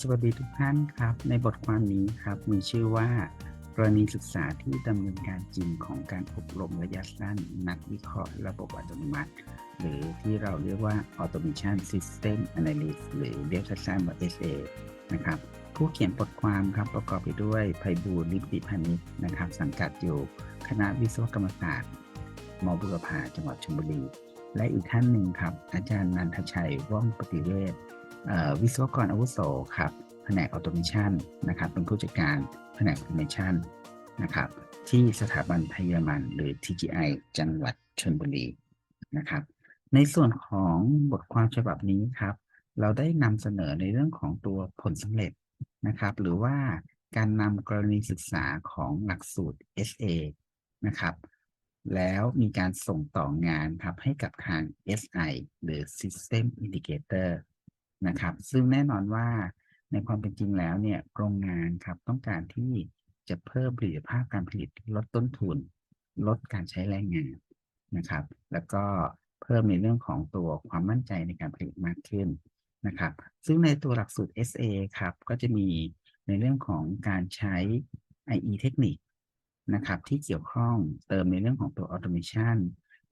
สวัสดีทุกท่านครับ ในบทความนี้ครับมีชื่อว่ากรณีศึกษาที่ดำเนินการจริงของการอบรมระยะสั้น นักวิเคราะห์ระบบอัตโนมัติ หรือที่เราเรียกว่า Automation System Analyst หรือเรียกสั้นว่า SA นะครับผู้เขียนบทความครับประกอบไปด้วยไพบูลลิปติพานิชนะครับ สังกัดอยู่คณะวิศวกรรมศาสตร์มบุรพาจังหวัดชลบุรี และอีกท่านหนึ่งครับ อาจารย์นันทชัยว่องปฏิเวศ วิศวกรอาวุโสครับแผนกออโตเมชันนะครับเป็นผู้จัดการแผนกออโตเมชันนะครับที่สถาบันไทยเยอรมันหรือ TGI จังหวัดชลบุรีนะครับ ในส่วนของบทความฉบับนี้ครับ เราได้นำเสนอในเรื่องของตัวผลสำเร็จนะครับ หรือว่าการนำกรณีศึกษาของหลักสูตร SA นะครับ แล้วมีการส่งต่องานครับให้กับทาง SI หรือ System Integrator นะครับ ซึ่งแน่นอนว่าในความเป็นจริงแล้วเนี่ยโรงงานครับต้องการที่จะเพิ่มประสิทธิภาพการผลิตลดต้นทุน ลดการใช้แรงงานนะครับ แล้วก็เพิ่มในเรื่องของตัวความมั่นใจในการผลิตมากขึ้นนะครับ ซึ่งในตัวหลักสูตร SA ครับก็จะมีในเรื่องของการใช้ IE เทคนิคนะครับที่เกี่ยวข้องเติมในเรื่องของตัว Automation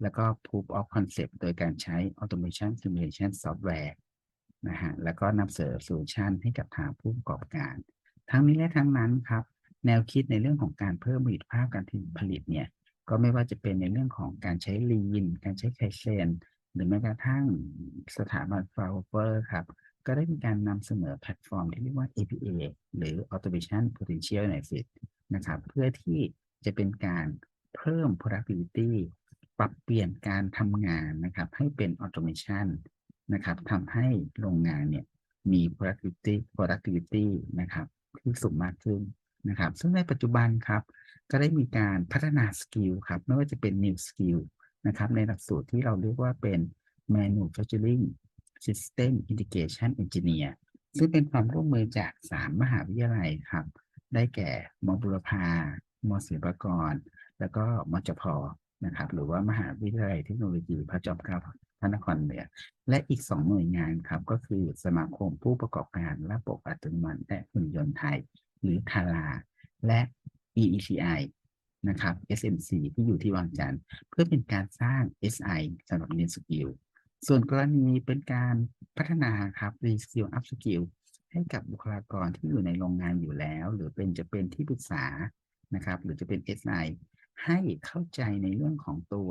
แล้วก็ Proof of Concept โดยการใช้ Automation Simulation Software นะฮะแล้วก็นำเสนอโซลูชันให้กับทางผู้ประกอบการ ทั้งนี้และทั้งนั้นครับ แนวคิดในเรื่องของการเพิ่มประสิทธิภาพการผลิตเนี่ยก็ไม่ว่าจะเป็นในเรื่องของการใช้ Lean การใช้ Kaizen หรือแม้กระทั่งสถาบัน f l o w e r ครับ ก็ได้มีการนำเสนอแพลตฟอร์มที่เรียกว่า APA หรือ Automation Potential Analysis นะครับ เพื่อที่จะเป็นการเพิ่ม productivity ปรับเปลี่ยนการทำงานนะครับ ให้เป็น automation นะครับทำให้โรงงานเนี่ยมี productivity productivity นะครับที่สูงมากขึ้นนะครับ ซึ่งในปัจจุบันครับก็ได้มีการพัฒนาสกิลครับไม่ว่าจะเป็น new skill นะครับในหลักสูตรที่เราเรียกว่าเป็น manufacturing system integration engineer ซึ่งเป็นความร่วมมือจาก3มหาวิทยาลัยครับ ได้แก่มบุรพามศิลปากร แล้วก็มจพนะครับ หรือว่ามหาวิทยาลัยเทคโนโลยีพระจอมเกล้า พระนครเหนือ และอีก2หน่วยงานครับก็คือสมาคมผู้ประกอบการระบบอัตโนมัติและหุ่นยนต์ไทย หรือทาราและ EECI นะครับ SMC ที่อยู่ที่วังจันทร์เพื่อเป็นการสร้าง SI สำหรับเรียนสกิลส่วนกรณีเป็นการพัฒนาครับ Reskill Up Skill ให้กับบุคลากรที่อยู่ในโรงงานอยู่แล้ว หรือเป็นจะเป็นที่ปรึกษานะครับ หรือจะเป็น SI ให้เข้าใจในเรื่องของตัว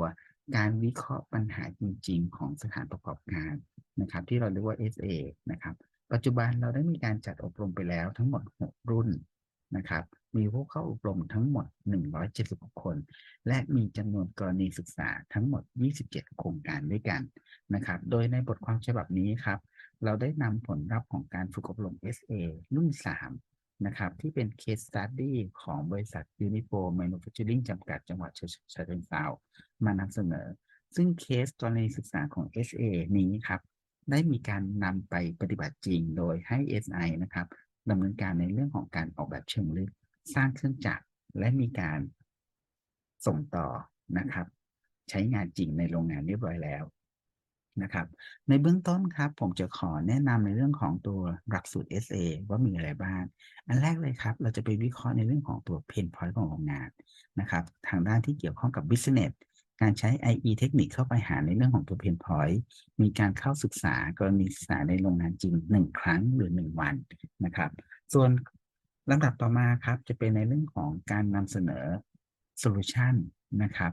การวิเคราะห์ปัญหาจริง ๆ ของสถานประกอบการนะครับ ที่เราเรียกว่า SA นะครับ ปัจจุบันเราได้มีการจัดอบรมไปแล้วทั้งหมด 6 รุ่นนะครับ มีผู้เข้าอบรมทั้งหมด 176 คน และมีจำนวนกรณีศึกษาทั้งหมด 27 โครงการด้วยกันนะครับ โดยในบทความฉบับนี้ครับ เราได้นำผลลัพธ์ของการฝึกอบรม SA รุ่น 3 นะครับที่เป็น case study ของบริษัท Unipo Manufacturing จำกัดจังหวัดฉะเชิงเทรามานำเสนอ ซึ่งเคสกรณีศึกษาของ SA นี้ครับได้มีการนำไปปฏิบัติจริงโดยให้ SI นะครับดำเนินการในเรื่องของการออกแบบเชิงลึก สร้างเครื่องจักรและมีการส่งต่อนะครับ ใช้งานจริงในโรงงานเรียบร้อยแล้ว นะครับ ในเบื้องต้นครับ ผมจะขอแนะนำในเรื่องของตัวหลักสูตร SA ว่ามีอะไรบ้าง อันแรกเลยครับ เราจะไปวิเคราะห์ในเรื่องของตัว pain point ของโรงงานนะครับ ทางด้านที่เกี่ยวข้องกับ business การใช้ IE เทคนิคเข้าไปหาในเรื่องของตัว pain point มีการเข้าศึกษากรณีศึกษาในโรงงานจริง 1 ครั้งหรือ 1 วันนะครับ ส่วนลำดับต่อมาครับ จะเป็นในเรื่องของการนำเสนอ solution นะครับ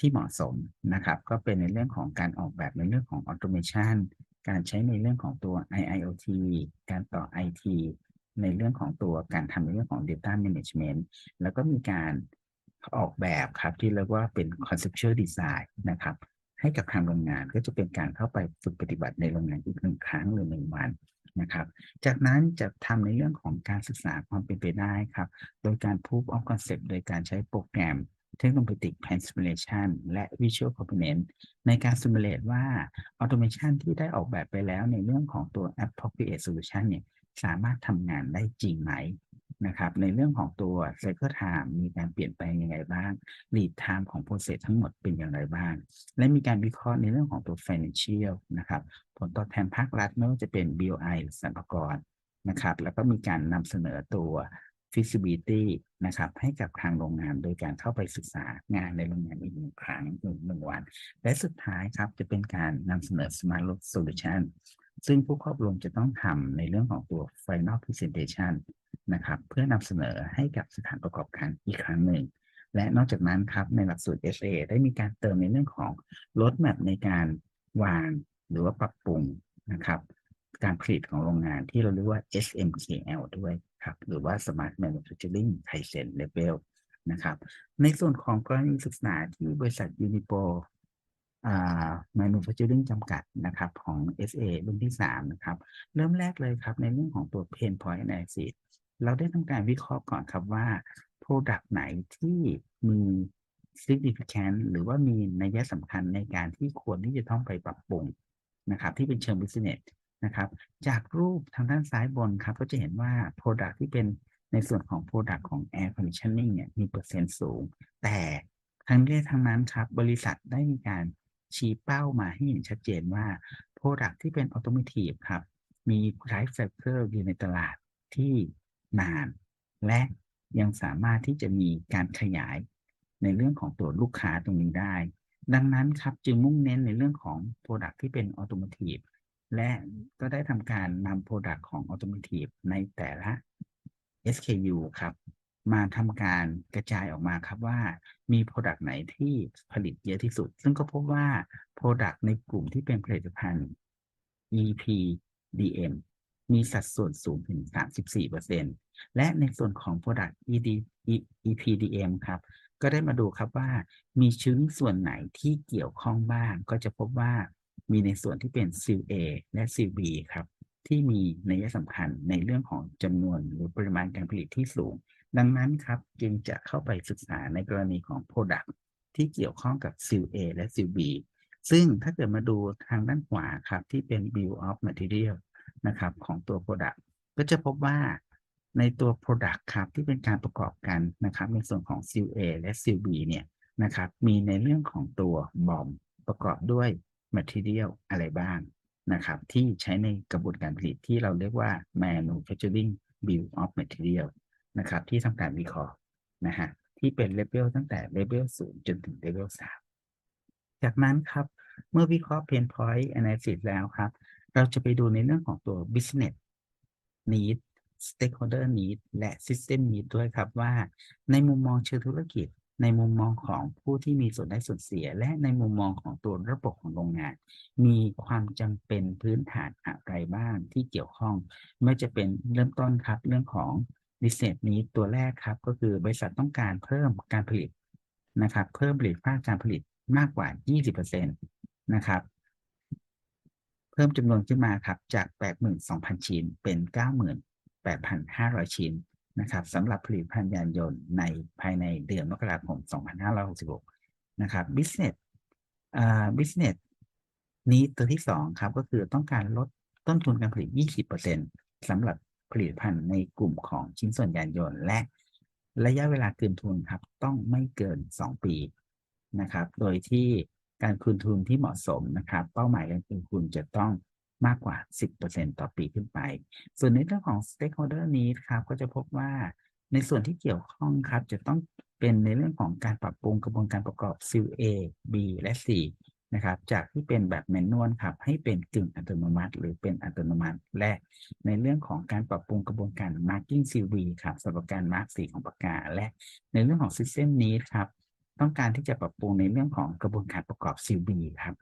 ที่เหมาะสมนะครับ ก็เป็นในเรื่องของการออกแบบในเรื่องของ automation การใช้ในเรื่องของตัว IIoT การต่อ IT ในเรื่องของตัวการทำในเรื่องของ data management แล้วก็มีการออกแบบครับที่เรียกว่าเป็น conceptual design นะครับ ให้กับทางโรงงานก็จะเป็นการเข้าไปฝึกปฏิบัติในโรงงานอีกหนึ่งครั้งหรือหนึ่งวันนะครับ จากนั้นจะทำในเรื่องของการศึกษาความเป็นไปได้ครับ โดยการ proof of concept โดยการใช้โปรแกรม Technometric Plan Simulation และ Visual Component ในการ simulate ว่า automation ที่ได้ออกแบบไปแล้วในเรื่องของตัว appropriate solution เนี่ยสามารถทำงานได้จริงไหมนะครับในเรื่องของตัว cycle time มีการเปลี่ยนแปลงยังไงบ้าง lead time ของ process ทั้งหมดเป็นอย่างไรบ้าง และมีการวิเคราะห์ในเรื่องของตัว financial นะครับผลตอบแทนภาครัฐไม่ว่าจะเป็น BOI หรือสรรพากรนะครับแล้วก็มีการนำเสนอตัว feasibility นะครับ ให้กับทางโรงงานโดยการเข้าไปศึกษางานในโรงงานอีกหนึ่งครั้งหนึ่งหนึ่งวัน และสุดท้ายครับจะเป็นการนำเสนอ smart load solution ซึ่งผู้ครอบรวมจะต้องทำในเรื่องของตัว final presentation นะครับ เพื่อนำเสนอให้กับสถานประกอบการอีกครั้งหนึ่ง และนอกจากนั้นครับในหลักสูตร SA ได้มีการเติมในเรื่องของ roadmap ในการวางหรือว่าปรับปรุงนะครับ การผลิตของโรงงานที่เราเรียกว่า SMKL ด้วย ครับหรือว่า Smart Manufacturing Kaizen Level นะครับ ในส่วนของกรณีศึกษาที่บริษัท Unipo อ่า Manufacturing จำกัดนะครับของ SA รุ่นที่ 3 นะครับ เริ่มแรกเลยครับ ในเรื่องของตัว Pain Point Analysis เราได้ทำการวิเคราะห์ก่อนครับว่า Product ไหนที่มี significant หรือว่ามีนัยสำคัญในการที่ควรที่จะต้องไปปรับปรุงนะครับ ที่เป็นเชิง business นะครับ จากรูปทางด้านซ้ายบนครับ ก็จะเห็นว่า Product ที่เป็นในส่วนของ Product ของ Air Conditioning เนี่ยมีเปอร์เซ็นต์สูง แต่ทั้งนี้ทั้งนั้นครับ บริษัทได้มีการชี้เป้ามาให้เห็นชัดเจนว่า Product ที่เป็น Automotive ครับ มี Life Cycle อยู่ในตลาดที่นาน และยังสามารถที่จะมีการขยายในเรื่องของตัวลูกค้าตรงนี้ได้ ดังนั้นครับจึงมุ่งเน้นในเรื่องของ Product ที่เป็น Automotive และก็ได้ทำการนำ Product ของ Automotive ในแต่ละ SKU ครับ มาทำการกระจายออกมาครับว่ามี Product ไหนที่ผลิตเยอะที่สุด ซึ่งก็พบว่า Product ในกลุ่มที่เป็นผลิตภัณฑ์ EPDM มีสัดส่วนสูงถึง 34%และในส่วนของ Product ED EPDM ครับ ก็ได้มาดูครับว่ามีชิ้นส่วนไหนที่เกี่ยวข้องบ้าง ก็จะพบว่า มีในส่วนที่เป็น Seal A และ Seal B ครับ ที่มีนัยสำคัญในเรื่องของจำนวนหรือปริมาณการผลิตที่สูง ดังนั้นครับจึงจะเข้าไปศึกษาในกรณีของ Product ที่เกี่ยวข้องกับ Seal A และ Seal B ซึ่งถ้าเกิดมาดูทางด้านขวาครับที่เป็น Bill of Material นะครับของตัว Product ก็จะพบว่าในตัว Product ครับที่เป็นการประกอบกันนะครับในส่วนของ Seal A และ Seal B เนี่ยนะครับมีในเรื่องของตัวบอมประกอบด้วย Material อะไรบ้างนะครับ ที่ใช้ในกระบวนการผลิตที่เราเรียกว่า Manufacturing Bill of Material นะครับ ที่ทำการวิเคราะห์นะฮะที่เป็นเลเวลตั้งแต่เลเวล0จนถึงเลเวล3จากนั้นครับเมื่อวิเคราะห์ Pain Point Analysis แล้วครับ เราจะไปดูในเรื่องของตัว business need stakeholder need และ system need ด้วยครับว่าในมุมมองเชิงธุรกิจ ในมุมมองของผู้ที่มีส่วนได้ส่วนเสีย และในมุมมองของตัวระบบของโรงงาน มีความจำเป็นพื้นฐานอะไรบ้างที่เกี่ยวข้อง ไม่จะเป็นเริ่มต้นครับเรื่องของ business need ตัวแรกครับก็คือบริษัทต้องการเพิ่มการผลิตนะครับ เพิ่มผลิตภาคการผลิตมากกว่า 20%นะครับ เพิ่มจำนวนขึ้นมาครับจาก 82,000 ชิ้นเป็น 98,500 ชิ้น นะครับสำหรับผลิตภัณฑ์ยานยนต์ในภายในเดือนมกราคม 2566 นะครับ business อ่า business นี้ตัวที่ 2 ครับก็คือต้องการลดต้นทุนการผลิต 20%สำหรับผลิตภัณฑ์ในกลุ่มของชิ้นส่วนยานยนต์และระยะเวลาคืนทุนครับต้องไม่เกิน 2 ปีนะครับ โดยที่การคืนทุนที่เหมาะสมนะครับ เป้าหมายการคืนทุนจะต้อง มากกว่า 10%ต่อปีขึ้นไป ส่วนในเรื่องของ stakeholder need ครับก็จะพบว่าในส่วนที่เกี่ยวข้องครับจะต้องเป็นในเรื่องของการปรับปรุงกระบวนการประกอบ Seal A B และ C นะครับจากที่เป็นแบบแมนนวลครับให้เป็นกึ่งอัตโนมัติ หรือเป็นอัตโนมัติ และในเรื่องของการปรับปรุงกระบวนการ marking Seal B ครับสำหรับการมาร์กสีของปากกา และในเรื่องของ system need ครับต้องการที่จะปรับปรุงในเรื่องของกระบวนการประกอบ Seal B ครับ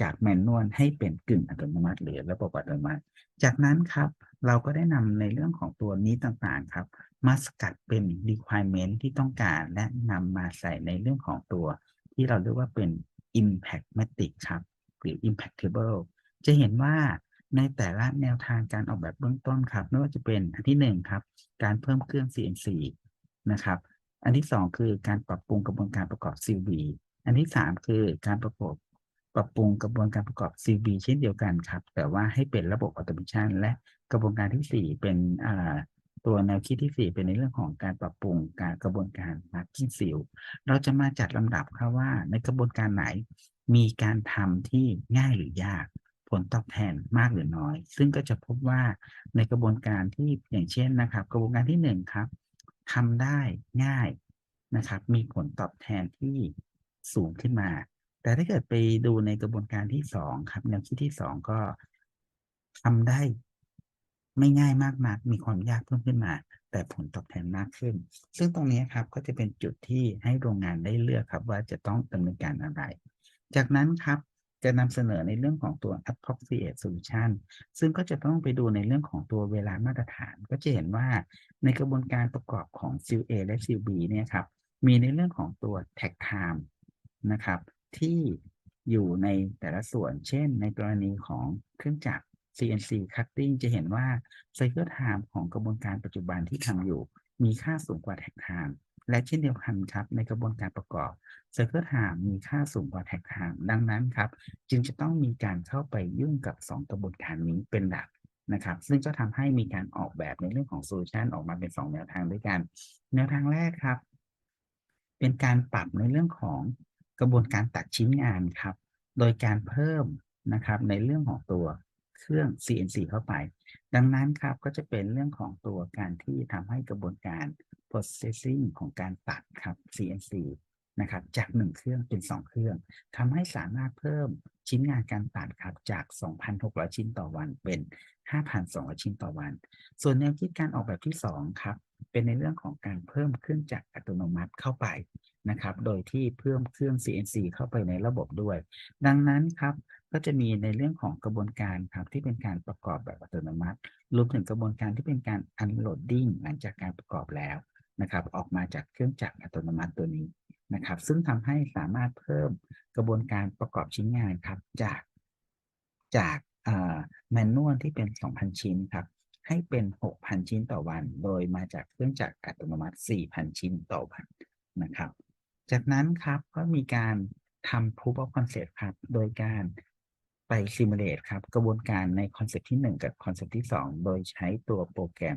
จากแมนนวลให้เป็นกึ่งอัตโนมัติหรือระบบอัตโนมัติ จากนั้นครับเราก็ได้นำในเรื่องของตัวนี้ต่างๆครับ มาสกัดเป็น requirement ที่ต้องการ และนำมาใส่ในเรื่องของตัว ที่เราเรียกว่าเป็น impact matrix ครับ หรือ impactable จะเห็นว่าในแต่ละแนวทางการออกแบบเบื้องต้นครับไม่ว่าจะเป็นอันที่1ครับ การเพิ่มเครื่อง CNC นะครับ อันที่ 2 คือการปรับปรุงกระบวนการประกอบ CV อันที่ 3 คือการประกอบ ปรับปรุงกระบวนการประกอบ CV เช่นเดียวกันครับ แต่ว่าให้เป็นระบบออโตเมชันและกระบวนการที่ 4 เป็นตัวแนวคิดที่ 4 เป็นในเรื่องของการปรับปรุงการกระบวนการ marking seal เราจะมาจัดลำดับครับว่าในกระบวนการไหนมีการทำที่ง่ายหรือยาก ผลตอบแทนมากหรือน้อย ซึ่งก็จะพบว่าในกระบวนการที่อย่างเช่นนะครับ กระบวนการที่หนึ่งครับทำได้ง่ายนะครับ มีผลตอบแทนที่สูงขึ้นมา แต่ถ้าเกิดไปดูในกระบวนการที่สองครับแนวคิดที่สองก็ทำได้ไม่ง่ายมากนักมีความยากเพิ่มขึ้นมา แต่ผลตอบแทนมากขึ้น ซึ่งตรงนี้ครับก็จะเป็นจุดที่ให้โรงงานได้เลือกครับ ว่าจะต้องดำเนินการอะไร จากนั้นครับจะนำเสนอในเรื่องของตัว appropriate solution ซึ่งก็จะต้องไปดูในเรื่องของตัวเวลามาตรฐาน ก็จะเห็นว่าในกระบวนการประกอบของ Seal A และ Seal B เนี่ยครับ มีในเรื่องของตัว tag time นะครับ ที่อยู่ในแต่ละส่วน เช่น ในกรณีของเครื่องจักร CNC cutting จะเห็นว่า cycle time ของกระบวนการปัจจุบันที่ทำอยู่ มีค่าสูงกว่า tag time และเช่นเดียวกันครับในกระบวนการประกอบ Cycle Time มีค่าสูงกว่า Tag Time ดังนั้นครับ จึงจะต้องมีการเข้าไปยุ่งกับ 2 กระบวนการนี้เป็นหลักนะครับ ซึ่งก็ทำให้มีการออกแบบในเรื่องของโซลูชันออกมาเป็น 2 แนวทางด้วยกัน แนวทางแรกครับ เป็นการปรับในเรื่องของ กระบวนการตัดชิ้นงานครับ โดยการเพิ่มนะครับในเรื่องของตัวเครื่อง CNC เข้าไป ดังนั้นครับก็จะเป็นเรื่องของตัวการที่ทำให้กระบวนการ processing ของการตัดครับ CNC นะครับจาก 1 เครื่องเป็น 2 เครื่องทำให้สามารถเพิ่มชิ้นงานการตัดครับจาก 2,600 ชิ้นต่อวันเป็น 5,200 ชิ้นต่อวัน ส่วนแนวคิดการออกแบบที่ 2 ครับ เป็นในเรื่องของการเพิ่มเครื่องจักรอัตโนมัติเข้าไปนะครับ โดยที่เพิ่มเครื่อง CNC เข้าไปในระบบด้วย ดังนั้นครับก็จะมีในเรื่องของกระบวนการครับที่เป็นการประกอบแบบอัตโนมัติรวมถึงกระบวนการที่เป็นการ unloading หลังจากการประกอบแล้วนะครับ ออกมาจากเครื่องจักรอัตโนมัติตัวนี้นะครับ ซึ่งทำให้สามารถเพิ่มกระบวนการประกอบชิ้นงานครับจากจากแมนนวลที่เป็น 2,000 ชิ้นครับ ให้เป็น 6,000 ชิ้นต่อวัน โดยมาจากเครื่องจักรอัตโนมัติ 4,000 ชิ้นต่อวันนะครับ จากนั้นครับก็มีการทำ proof of concept ครับ โดยการไป simulate ครับ กระบวนการในคอนเซปที่ 1 กับคอนเซปที่ 2 โดยใช้ตัวโปรแกรม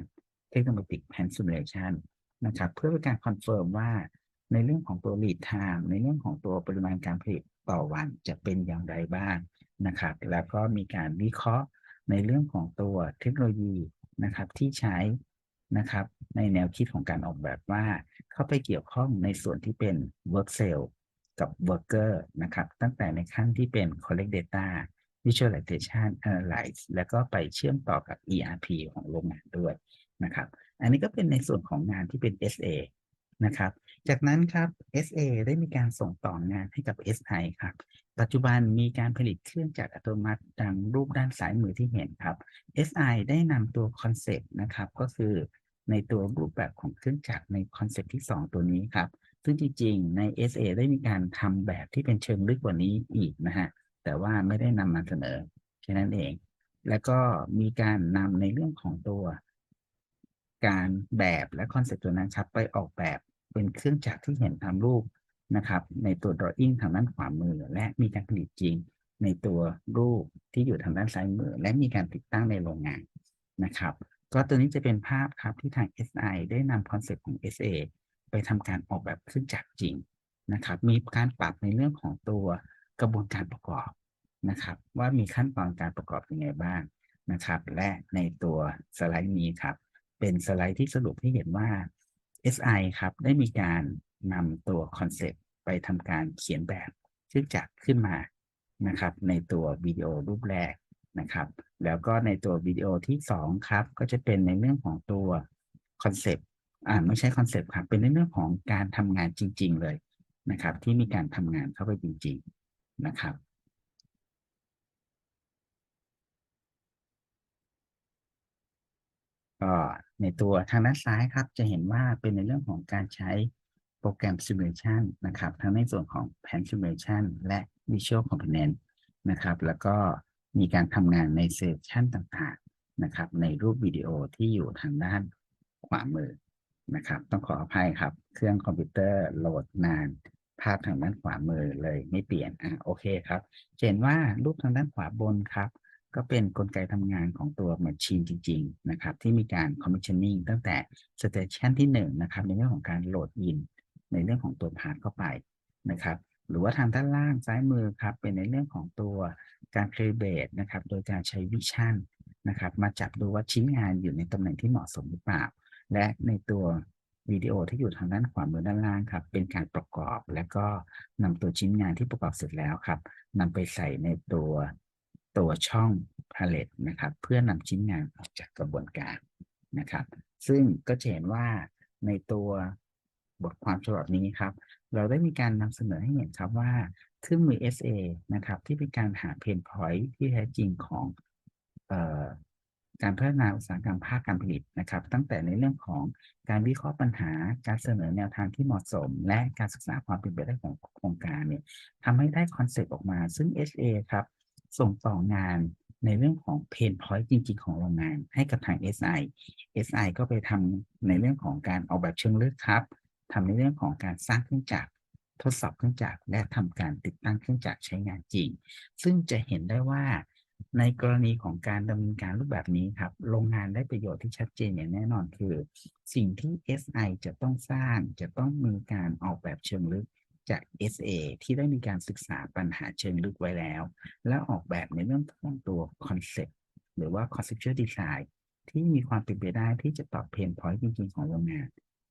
Technomatic Pan Simulation นะครับเพื่อเป็นการคอนเฟิร์มว่าในเรื่องของตัว lead time ในเรื่องของตัวปริมาณการผลิตต่อวันจะเป็นอย่างไรบ้างนะครับ แล้วก็มีการวิเคราะห์ในเรื่องของตัวเทคโนโลยี นะครับที่ใช้นะครับในแนวคิดของการออกแบบว่า เข้าไปเกี่ยวข้องในส่วนที่เป็น work cell กับ worker นะครับ ตั้งแต่ในขั้นที่เป็น collect data visualization analyze แล้วก็ไปเชื่อมต่อกับ ERP ของโรงงานด้วยนะครับ อันนี้ก็เป็นในส่วนของงานที่เป็น SA นะครับ จากนั้นครับ SA ได้มีการส่งต่องานให้กับ SI ครับ ปัจจุบันมีการผลิตเครื่องจักรอัตโนมัติดังรูปด้านซ้ายมือที่เห็นครับ SI ได้นำตัวคอนเซปต์นะครับ ก็คือในตัวรูปแบบของเครื่องจักรในคอนเซปต์ที่ 2 ตัวนี้ครับ ซึ่งจริงๆ ใน SA ได้มีการทำแบบที่เป็นเชิงลึกกว่านี้อีกนะฮะ แต่ว่าไม่ได้นำมาเสนอแค่นั้นเอง แล้วก็มีการนำในเรื่องของตัวการแบบและคอนเซปต์ตัวนั้นครับ ไปออกแบบ เป็นเครื่องจักรที่เห็นตามรูปนะครับ ในตัว drawing ทางด้านขวามือ และมีการผลิตจริง ในตัวรูปที่อยู่ทางด้านซ้ายมือ และมีการติดตั้งในโรงงานนะครับ ก็ตัวนี้จะเป็นภาพครับที่ทาง SI ได้นำคอนเซปต์ของ SA ไปทำการออกแบบเครื่องจักรจริงนะครับ มีการปรับในเรื่องของตัวกระบวนการประกอบนะครับ ว่ามีขั้นตอนการประกอบยังไงบ้างนะครับ และในตัวสไลด์นี้ครับ เป็นสไลด์ที่สรุปให้เห็นว่า SI ครับ ได้มีการนำตัวคอนเซปต์ไปทำการเขียนแบบเครื่องจักรขึ้นมานะครับ ในตัววิดีโอรูปแรกนะครับ แล้วก็ในตัววิดีโอที่2ครับ ก็จะเป็นในเรื่องของตัวคอนเซปต์อ่าไม่ใช่คอนเซปต์ครับ เป็นในเรื่องของการทำงานจริง ๆ เลยนะครับ ที่มีการทำงานเข้าไปจริง ๆ นะครับ ก็ในตัวทางด้านซ้ายครับ จะเห็นว่าเป็นในเรื่องของการใช้โปรแกรม Simulation นะครับ ทั้งในส่วนของ Pan Simulation และ Visual Component นะครับ แล้วก็มีการทำงานในเซสชันต่างๆนะครับ ในรูปวิดีโอที่อยู่ทางด้านขวามือนะครับ ต้องขออภัยครับ เครื่องคอมพิวเตอร์โหลดนาน ภาพทางด้านขวามือเลยไม่เปลี่ยนอะโอเคครับเห็นว่ารูปทางด้านขวาบนครับ ก็เป็นนกลไกทำงานของตัว Machine จริง ๆ นะครับ ที่มีการ Commissioning ตั้งแต่ Station ที่1นะครับในเรื่องของการโหลดอิน ในเรื่องของตัวพาร์ทเข้าไปนะครับ หรือว่าทางด้านล่างซ้ายมือครับ เป็นในเรื่องของตัวการ calibrate นะครับ โดยการใช้ Vision นะครับมาจับดูว่าชิ้นงานอยู่ในตำแหน่งที่เหมาะสมหรือเปล่า และในตัววิดีโอที่อยู่ทางด้านขวามือด้านล่างครับ เป็นการประกอบและก็นำตัวชิ้นงานที่ประกอบเสร็จแล้วครับนำไปใส่ในตัว ตัวช่อง palette นะครับ เพื่อนำชิ้นงานออกจากกระบวนการนะครับ ซึ่งก็จะเห็นว่าในตัวบทความฉบับนี้ครับ เราได้มีการนำเสนอให้เห็นครับว่าเครื่องมือ SA นะครับ ที่เป็นการหา pain point ที่แท้จริงของออการพัฒนาอุตสาหกรรมภาคการผลิตนะครับ ตั้งแต่ในเรื่องของการวิเคราะห์ปัญหา การเสนอแนวทางที่เหมาะสม และการศึกษาความเป็นไปได้ของโครงการเนี่ยทำให้ได้คอนเซปต์ออกมา ซึ่ง SA ครับ ส่งต่องานในเรื่องของ pain point จริง ๆ ของโรงงานให้กับทาง SI SI ก็ไปทำในเรื่องของการออกแบบเชิงลึกครับทำในเรื่องของการสร้างเครื่องจักรทดสอบเครื่องจักรและทำการติดตั้งเครื่องจักรใช้งานจริง ซึ่งจะเห็นได้ว่าในกรณีของการดำเนินการรูปแบบนี้ครับ โรงงานได้ประโยชน์ที่ชัดเจนอย่างแน่นอนคือ สิ่งที่ SI จะต้องสร้างจะต้องมีการออกแบบเชิงลึก จาก SA ที่ได้มีการศึกษาปัญหาเชิงลึกไว้แล้ว และออกแบบในเรื่องของตัวคอนเซ็ปต์หรือว่า conceptual design ที่มีความเป็นไปได้ที่จะตอบเพนพอยต์จริง ๆ ของโรงงาน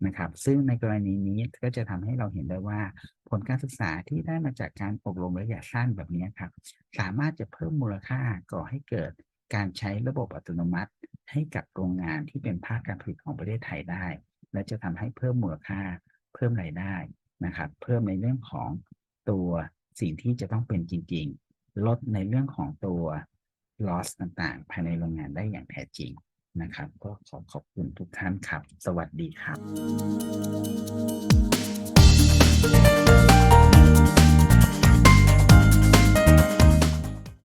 นะครับ ซึ่งในกรณีนี้ก็จะทำให้เราเห็นได้ว่า ผลการศึกษาที่ได้มาจากการอบรมระยะสั้นแบบนี้ครับ สามารถจะเพิ่มมูลค่าก่อให้เกิดการใช้ระบบอัตโนมัติ ให้กับโรงงานที่เป็นภาคการผลิตของประเทศไทยได้ และจะทำให้เพิ่มมูลค่า เพิ่มรายได้ นะครับ เพิ่มในเรื่องของตัวสิ่งที่จะต้องเป็นจริง ๆ ลดในเรื่องของตัว loss ต่างๆ ภายในโรงงานได้อย่างแท้จริงนะครับ ก็ขอขอบคุณทุกท่านครับ สวัสดีครับ